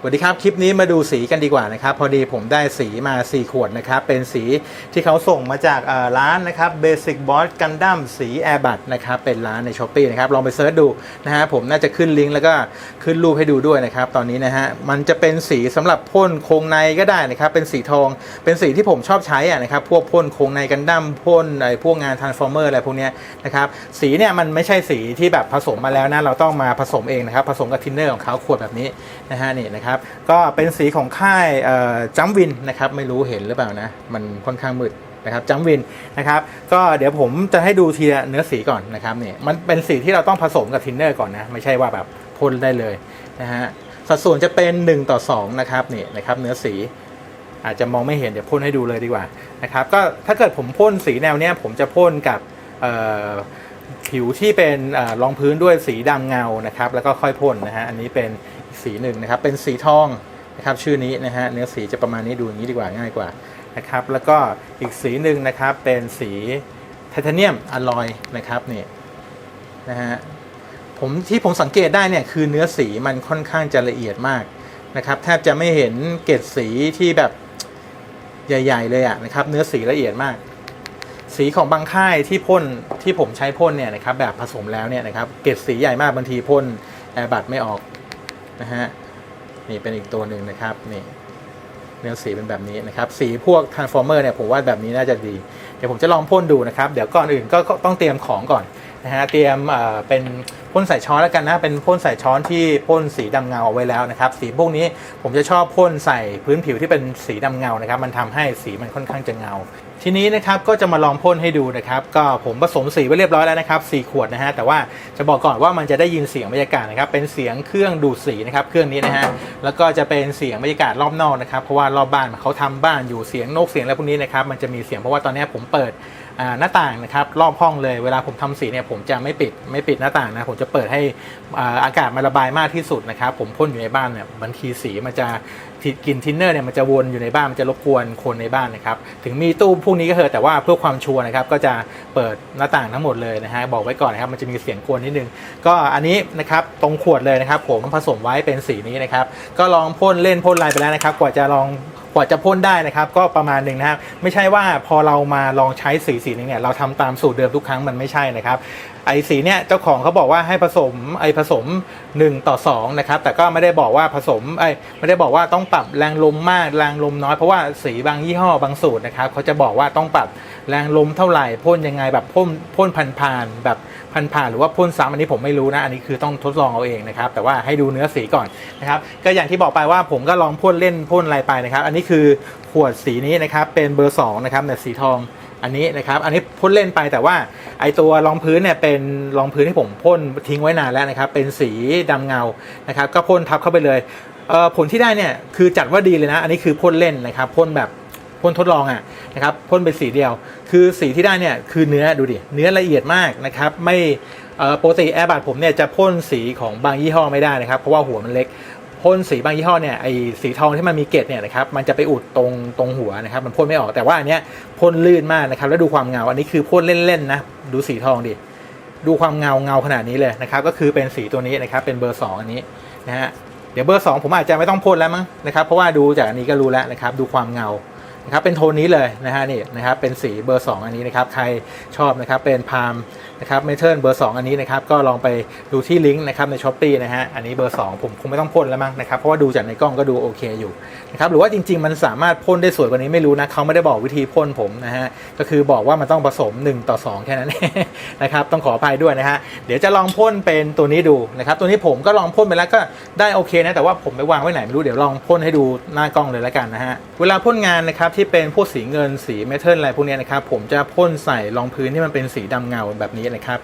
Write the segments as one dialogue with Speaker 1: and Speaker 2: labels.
Speaker 1: สวัสดีครับ คลิปนี้มาดูสีกันดีกว่านะครับ พอดีผมได้สีมา 4 ขวดนะครับ เป็นสีที่เขาส่งมาจากร้านนะครับ Basic Boss Gundam สี Airbus นะครับ เป็นร้านใน s h อ p e e นะครับ ลองไปเซิร์ชดูนะฮะผมน่าจะขึ้นลิงก์แล้วก็ขึ้นรูปให้ดูด้วยนะครับ ตอนนี้นะฮะมันจะเป็นสีสำหรับพ่นโครงในก็ได้นะครับ เป็นสีทองเป็นสีที่ผมชอบใช้อะนะครับพวกพ่นโครงในกันดั้มพ่นไอ้พวกงาน Transformer อะไรพวกเนี้ยนะครับสีเนี่ยมันไม่ใช่สีที่แบบผสมมาแล้วนะเราต้องมาผสมเองนะครับผสมกับทินเนอร์ของเขาขวดแบบนี้นะฮะนี่นะครับก็เป็นสีของค่ายจัมวินนะครับไม่รู้เห็นหรือเปล่านะ มันค่อนข้างมืดนะครับจัมวินนะครับก็เดี๋ยวผมจะให้ดูทีละเนื้อสีก่อนนะครับเนี่ยมันเป็นสีที่เราต้องผสมกับทินเนอร์ก่อนนะ ไม่ใช่ว่าแบบพ่นได้เลยนะฮะสัดส่วนจะเป็น 1 ต่อ 2 นะครับนี่นะครับเนื้อสีอาจจะมองไม่เห็นเดี๋ยวพ่นให้ดูเลยดีกว่านะครับก็ถ้าเกิดผมพ่นสีแนวเนี้ยผมจะพ่นกับผิวที่เป็นเออรองพื้นด้วยสีดำเงานะครับ แล้วก็ค่อยพ่นนะฮะอันนี้เป็น สีหนึ่งนะครับเป็นสีทองนะครับชื่อนี้นะฮะเนื้อสีจะประมาณนี้ดูอย่างนี้ดีกว่าง่ายกว่านะครับแล้วก็อีกสีหนึ่งนะครับเป็นสีไทเทเนียมอลลอยนะครับนี่นะฮะผมที่ผมสังเกตได้เนี่ยคือเนื้อสีมันค่อนข้างจะละเอียดมากนะครับแทบจะไม่เห็นเกล็ดสีที่แบบใหญ่ ๆ เลยอะนะครับเนื้อสีละเอียดมาก สีของบางค่ายที่พ่นที่ผมใช้พ่นเนี่ยนะครับแบบผสมแล้วเนี่ยนะครับเกล็ดสีใหญ่มากบางทีพ่นแอร์บัตไม่ออก นะฮะนี่เป็นอีกตัวหนึ่งนะครับนี่เนื้อสีเป็นแบบนี้นะครับสีพวก transformer เนี่ยผมว่าแบบนี้น่าจะดี เดี๋ยวผมจะลองพ่นดูนะครับเดี๋ยวก่อนอื่นก็ต้องเตรียมของก่อนนะฮะเตรียมเอ่อเป็นพ่นใส่ช้อนแล้วกันนะเป็นพ่นใส่ช้อนที่พ่นสีดำเงาเอาไว้แล้วนะครับ สีพวกนี้ผมจะชอบพ่นใส่พื้นผิวที่เป็นสีดำเงานะครับ มันทำให้สีมันค่อนข้างจะเงา ทีนี้นะครับก็จะมาลองพ่นให้ดูนะครับ ก็ผมผสมสีไว้เรียบร้อยแล้วนะครับ4ขวดนะฮะแต่ว่าจะบอกก่อนว่ามันจะได้ยินเสียงบรรยากาศนะครับเป็นเสียงเครื่องดูดสีนะครับเครื่องนี้นะฮะแล้วก็จะเป็นเสียงบรรยากาศรอบนอกนะครับเพราะว่ารอบบ้านเขาทำบ้านอยู่เสียงนกเสียงอะไรพวกนี้นะครับมันจะมีเสียงเพราะว่าตอนนี้ผมเปิดหน้าต่างนะครับรอบห้องเลยเวลาผมทำสีเนี่ยผมจะไม่ปิดไม่ปิดหน้าต่างนะผมจะเปิดให้อากาศมาระบายมากที่สุดนะครับผมพ่นอยู่ในบ้านเนี่ยบางทีสีมันจะ กลินทินเนอร์เนี่ยมันจะวนอยู่ในบ้านมันจะรบกวนคนในบ้านนะครับถึงมีตู้พวกนี้ก็เถอะแต่ว่าเพื่อความชัวร์นะครับก็จะเปิดหน้าต่างทั้งหมดเลยนะฮะบอกไว้ก่อนนะครับมันจะมีเสียงกวนนิดนึงก็อันนี้นะครับตรงขวดเลยนะครับผมผสมไว้เป็นสีนี้นะครับก็ลองพ่นเล่นพ่นลายไปแล้วนะครับกว่าจะลอง ว่าจะพ่นได้นะครับก็ประมาณหนึ่งนะครับไม่ใช่ว่าพอเรามาลองใช้สีสีนึงเนี่ยเราทำตามสูตรเดิมทุกครั้งมันไม่ใช่นะครับไอสีเนี่ยเจ้าของเขาบอกว่าให้ผสมไอผสม 1 ต่อ2นะครับแต่ก็ไม่ได้บอกว่าผสมไอไม่ได้บอกว่าต้องปรับแรงลมมากแรงลมน้อยเพราะว่าสีบางยี่ห้อบางสูตรนะครับเขาจะบอกว่าต้องปรับแรงลมเท่าไหร่พ่นยังไงแบบพ่นพ่นผ่านๆแบบพันผ่านหรือว่าพ่นซ้ำอันนี้ผมไม่รู้นะ อันนี้คือต้องทดลองเอาเองนะครับ แต่ว่าให้ดูเนื้อสีก่อนนะครับก็อย่างที่บอกไปว่าผมก็ลองพ่นเล่นพ่นอะไรไปนะครับ อันนี้คือขวดสีนี้นะครับเป็นเบอร์2นะครับเนี่สีทองอันนี้นะครับอันนี้พ่นเล่นไปแต่ว่าไอตัวรองพื้นเนี่ยเป็นรองพื้นที่ผมพ่นทิ้งไว้นานแล้วนะครับ เป็นสีดำเงานะครับ ก็พ่นทับเข้าไปเลยเผลที่ได้เนี่ยคือจัดว่าดีเลยนะ อันนี้คือพ่นเล่นนะครับพ่นแบบ พ่นทดลองอะนะครับพ่นเป็นสีเดียว คือสีที่ได้เนี่ยคือเนื้อดูดิเนื้อละเอียดมากนะครับไม่ปกติแอร์บัตผมเนี่ยจะพ่นสีของบางยี่ห้อไม่ได้นะครับเพราะว่าหัวมันเล็กพ่นสีบางยี่ห้อเนี่ยไอสีทองที่มันมีเกล็ดเนี่ยนะครับมันจะไปอุดตรงตรงหัวนะครับมันพ่นไม่ออกแต่ว่าอันเนี้ยพ่นลื่นมากนะครับแล้วดูความเงาอันนี้คือพ่นเล่นๆนะดูสีทองดิดูความเงาเงาขนาดนี้เลยนะครับก็คือเป็นสีตัวนี้นะครับเป็นเบอร์สองอันนี้นะฮะเดี๋ยวเบอร์สองผมอาจจะไม่ต้องพ่นแล้วมั้งนะครับเพราะว่าดูจากอันนี้ก็รู้แล้วนะครับดูความเงา นะครับเป็นโทนนี้เลยนะฮะนี่นะครับเป็นสีเบอร์ 2 อันนี้นะครับใครชอบนะครับเป็นพาม นะครับเมทัลเบอร์ 2 อันนี้นะครับก็ลองไปดูที่ลิงก์นะครับในช้อปปีนะฮะอันนี้เบอร์ 2 ผมคงไม่ต้องพ่นแล้วมั้งนะครับเพราะว่าดูจากในกล้องก็ดูโอเคอยู่นะครับหรือว่าจริง ๆ มันสามารถพ่นได้สวยกว่านี้ไม่รู้นะเขาไม่ได้บอกวิธีพ่นผมนะฮะก็คือบอกว่ามันต้องผสม 1 ต่อ 2 แค่นั้นนะครับต้องขออภัยด้วยนะฮะเดี๋ยวจะลองพ่นเป็นตัวนี้ดูนะครับตัวนี้ผมก็ลองพ่นไปแล้วก็ได้โอเคนะแต่ว่าผมไปวางไว้ไหนไม่รู้เดี๋ยวลองพ่นให้ดูหน้ากล้องเลยแล้วกันนะฮะเวลาพ่นงานนะครับที่เป็นพวกสีเงินสีเมทัลอะไรพวกนี้นะครับผมจะพ่นใส่รองพื้นที่มันเป็นสีดำเงาแบบนี้นะครับ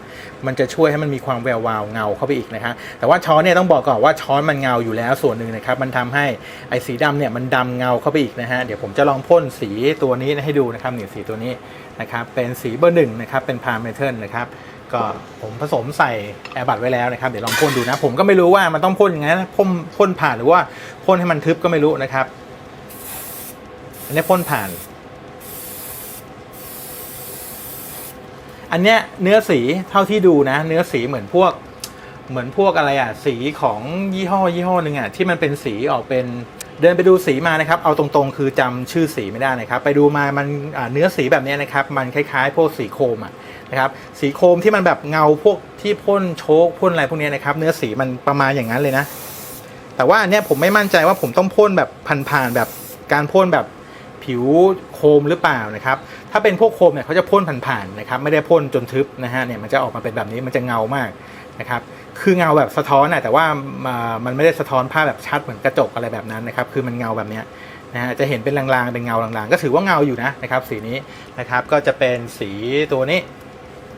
Speaker 1: มันจะช่วยให้มันมีความแวววาวเงาเข้าไปอีกนะครับแต่ว่าช้อนเนี่ยต้องบอกก่อนว่าช้อนมันเงาอยู่แล้วส่วนหนึ่งนะครับ มันทำให้ไอ้สีดำเนี่ยมันดำเงาเข้าไปอีกนะฮะ เดี๋ยวผมจะลองพ่นสีตัวนี้ให้ดูนะครับหนี่สีตัวนี้นะครับ เป็นสีเบอร์หนึ่งนะครับ เป็นพาเมทัลนะครับก็ผมผสมใส่แอร์บัตไว้แล้วนะครับ เดี๋ยวลองพ่นดูนะ ผมก็ไม่รู้ว่ามันต้องพ่นยังไงพ่นพ่นผ่านหรือว่าพ่นให้มันทึบก็ไม่รู้นะครับอันนี้พ่นผ่าน อันเนี้ยเนื้อสีเท่าที่ดูนะ เนื้อสีเหมือนพวก เหมือนพวกอะไรอะ สีของยี่ห้อยี่ห้อหนึ่งอะที่มันเป็นสีออกเป็นเดินไปดูสีมานะครับ เอาตรงๆ คือจำชื่อสีไม่ได้นะครับ ไปดูมามันเนื้อสีแบบนี้นะครับ มันคล้ายๆ พวกสีโครมอะนะครับ สีโครมที่มันแบบเงาพวกที่พ่นโชคพ่นอะไรพวกเนี้ยนะครับ เนื้อสีมันประมาณอย่างนั้นเลยนะ แต่ว่าอันเนี้ยผมไม่มั่นใจว่าผมต้องพ่นแบบผ่านๆแบบการพ่นแบบ ผิวโคมหรือเปล่านะครับ ถ้าเป็นพวกโคมเนี่ยเขาจะพ่นผ่านๆนะครับ ไม่ได้พ่นจนทึบนะฮะเนี่ยมันจะออกมาเป็นแบบนี้มันจะเงามากนะครับ คือเงาแบบสะท้อนอะแต่ว่ามันไม่ได้สะท้อนภาพแบบชัดเหมือนกระจกอะไรแบบนั้นนะครับ คือมันเงาแบบเนี้ยนะฮะจะเห็นเป็นลางๆเป็นเงาลางๆ ก็ถือว่าเงาอยู่นะนะครับ สีนี้นะครับก็จะเป็นสีตัวนี้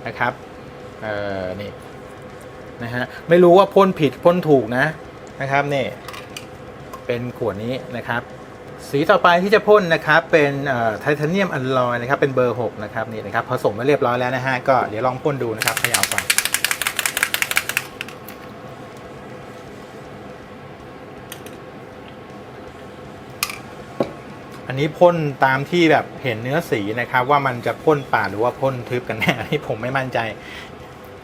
Speaker 1: นะครับเอ่อนี่นะฮะไม่รู้ว่าพ่นผิดพ่นถูกนะนะครับนี่เป็นขวดนี้นะครับ สีต่อไปที่จะพ่นนะครับเป็นไทเทเนียมอัลลอยนะครับเป็นเบอร์ 6 นะครับนี่นะครับผสมไว้เรียบร้อยแล้วนะฮะก็เดี๋ยวลองพ่นดูนะครับขย่าก่อนอันนี้พ่นตามที่แบบเห็นเนื้อสีนะครับ ว่ามันจะพ่นป่าหรือว่าพ่นทึบกันแน่อันนี้ผมไม่มั่นใจ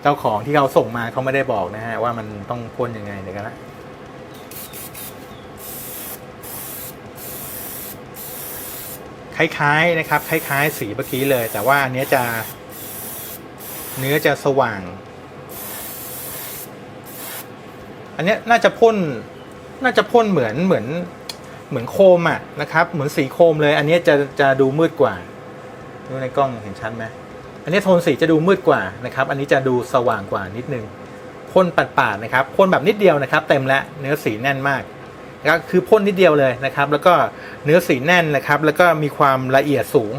Speaker 1: เจ้าของที่เขาส่งมาเขาไม่ได้บอกนะฮะว่ามันต้องพ่นยังไงเดี๋ยวกันนะ คล้ายๆนะครับ คล้าย ๆ สีเมื่อกี้เลย แต่ว่าอันเนี้จะ เนื้อจะสว่าง อันนี้น่าจะพ่นน่าจะพ่นเหมือนเหมือนเหมือนโคมอะนะครับ เหมือนสีโคมเลย อันนี้จะจะดูมืดกว่าดูในกล้องเห็นชัดไหมอันนี้โทนสีจะดูมืดกว่านะครับ อันนี้จะดูสว่างกว่านิดนึงพ่นปัดๆนะครับพ่นแบบนิดเดียวนะครับ เต็มแล้วเนื้อสีแน่นมาก นะครับคือพ่นนิดเดียวเลยนะครับ แล้วก็เนื้อสีแน่นนะครับ แล้วก็มีความละเอียดสูง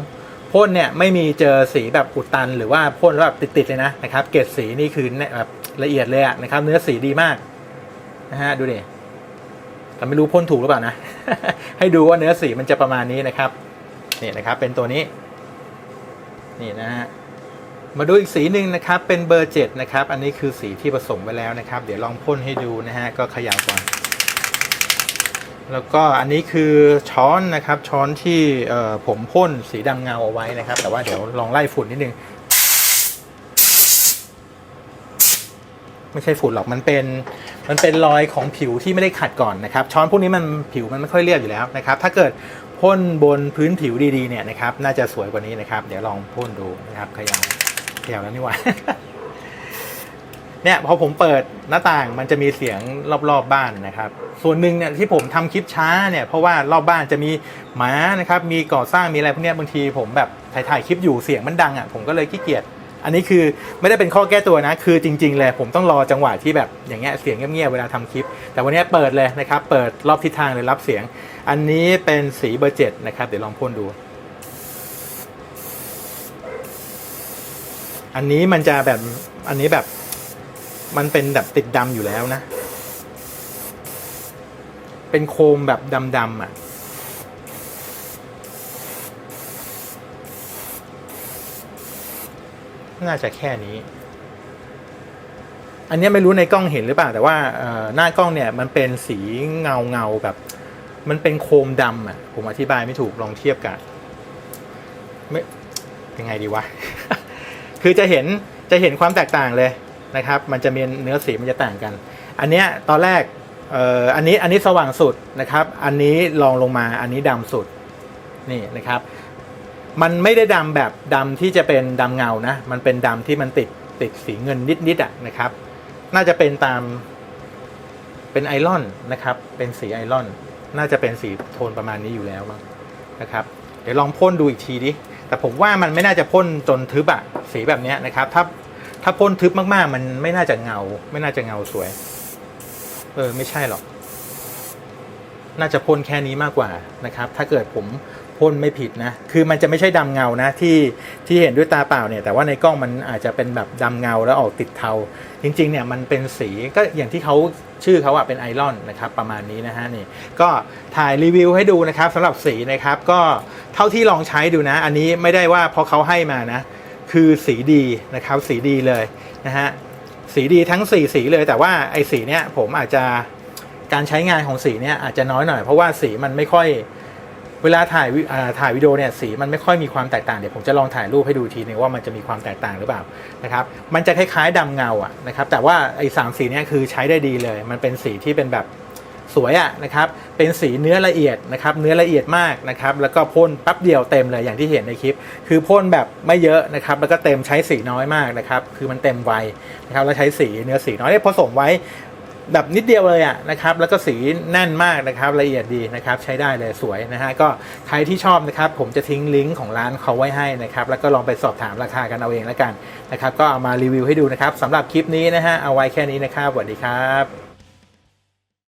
Speaker 1: พ่นเนี่ยไม่มีเจอสีแบบอุดตัน หรือว่าพ่นแล้วแบบติดๆเลยนะนะครับ เกรดสีนี่คือเนี่ยแบบละเอียดเลยอะนะครับ เนื้อสีดีมากนะฮะดูดิแต่ไม่รู้พ่นถูกหรือเปล่านะ ให้ดูว่าเนื้อสีมันจะประมาณนี้นะครับนี่นะครับเป็นตัวนี้นี่นะฮะมาดูอีกสีหนึ่งนะครับ เป็นเบอร์เจ็ดนะครับ อันนี้คือสีที่ผสมไว้แล้วนะครับ เดี๋ยวลองพ่นให้ดูนะฮะก็ขยาวก่อน แล้วก็อันนี้คือช้อนนะครับช้อนที่ผมพ่นสีดำเงาเอาไว้นะครับ แต่ว่าเดี๋ยวลองไล่ฝุ่นนิดนึง ไม่ใช่ฝุ่นหรอกมันเป็นมันเป็นรอยของผิวที่ไม่ได้ขัดก่อนนะครับ ช้อนพวกนี้มันผิวมันไม่ค่อยเรียบอยู่แล้วนะครับ ถ้าเกิดพ่นบนพื้นผิวดีๆเนี่ยนะครับ น่าจะสวยกว่านี้นะครับ เดี๋ยวลองพ่นดูนะครับขยาวขยาวแล้วนี่หว่า เนี่ยพอผมเปิดหน้าต่างมันจะมีเสียงรอบๆบบ้านนะครับ ส่วนหนึ่งเนี่ยที่ผมทำคลิปช้าเนี่ยเพราะว่ารอบบ้านจะมีหมานะครับมีก่อสร้างมีอะไรพวกนี้บางทีผมแบบถ่ายถ่ายคลิปอยู่เสียงมันดังอะผมก็เลยขี้เกียจอันนี้คือไม่ได้เป็นข้อแก้ตัวนะ คือจริงๆเลยผมต้องรอจังหวะที่แบบอย่างเงี้ยเสียงเงียบๆเวลาทำคลิป แต่วันนี้เปิดเลยนะครับ เปิดรอบทิศทางเลยรับเสียง อันนี้เป็นสีเบอร์เจ็ดนะครับเดี๋ยวลองพ่นดู อันนี้มันจะแบบอันนี้แบบ มันเป็นแบบติดดำอยู่แล้วนะ เป็นโคมแบบดำๆอะ น่าจะแค่นี้ อันนี้ไม่รู้ในกล้องเห็นหรือเปล่า แต่ว่าหน้ากล้องเนี่ยมันเป็นสีเงาเงาๆแบบ มันเป็นโคมดำอะ ผมอธิบายไม่ถูกลองเทียบกันไม่ยังไงดีวะ คือจะเห็นจะเห็นความแตกต่างเลย นะครับ มันจะมีเนื้อสีมันจะต่างกัน อันเนี้ยตอนแรกเอ่ออันนี้อันนี้สว่างสุดนะครับ อันนี้ลองลงมาอันนี้ดำสุดนี่นะครับ มันไม่ได้ดำแบบดำที่จะเป็นดำเงานะมันเป็นดำที่มันติดติดสีเงินนิดๆอะนะครับ น่าจะเป็นตามเป็นไอรอนนะครับ เป็นสีไอรอน น่าจะเป็นสีโทนประมาณนี้อยู่แล้วมั้งนะครับ เดี๋ยวลองพ่นดูอีกทีดิ แต่ผมว่ามันไม่น่าจะพ่นจนทึบอะสีแบบเนี้ยนะครับ ถ้า ถ้าพ่นทึบมากๆ มันไม่น่าจะเงา ไม่น่าจะเงาสวย เออ ไม่ใช่หรอก น่าจะพ่นแค่นี้มากกว่านะครับ ถ้าเกิดผมพ่นไม่ผิดนะ คือมันจะไม่ใช่ดำเงานะที่ที่เห็นด้วยตาเปล่าเนี่ย แต่ว่าในกล้องมันอาจจะเป็นแบบดำเงาแล้วออกติดเทา จริง ๆ เนี่ยมันเป็นสีก็อย่างที่เขาชื่อเขาอะเป็นไอรอนนะครับประมาณนี้นะฮะนี่ ก็ถ่ายรีวิวให้ดูนะครับสำหรับสีนะครับ ก็เท่าที่ลองใช้ดูนะ อันนี้ไม่ได้ว่าเพราะเขาให้มานะ คือสีดีนะครับสีดีเลยนะฮะสีดีทั้ง 4 สีเลยแต่ว่าไอ้สีเนี้ยผมอาจจะการใช้งานของสีเนี้ยอาจจะน้อยหน่อยเพราะว่าสีมันไม่ค่อยเวลาถ่ายวิถ่ายวิดีโอเนี่ยสีมันไม่ค่อยมีความแตกต่างเดี๋ยวผมจะลองถ่ายรูปให้ดูทีนึงว่ามันจะมีความแตกต่างหรือเปล่านะครับมันจะคล้ายๆดำเงาอะนะครับแต่ว่าไอ้สามสีเนี้คือใช้ได้ดีเลย มันเป็นสีที่เป็นแบบ สวยอะนะครับเป็นสีเนื้อละเอียดนะครับเนื้อละเอียดมากนะครับแล้วก็พ่นแป๊บเดียวเต็มเลยอย่างที่เห็นในคลิป คือพ่นแบบไม่เยอะนะครับแล้วก็เต็มใช้สีน้อยมากนะครับคือมันเต็มไวนะครับแล้วใช้สีเนื้อสีน้อยเนี่ยผสมไว้แบบนิดเดียวเลยอะนะครับแล้วก็สีแน่นมากนะครับละเอียดดีนะครับใช้ได้เลยสวยนะฮะก็ใครที่ชอบนะครับผมจะทิ้งลิงก์ของร้านเขาไว้ให้นะครับแล้วก็ลองไปสอบถามราคากันเอาเองแล้วกันนะครับก็เอามารีวิวให้ดูนะครับสำหรับคลิปนี้นะฮะเอาไว้แค่นี้นะครับสวัสดีครับ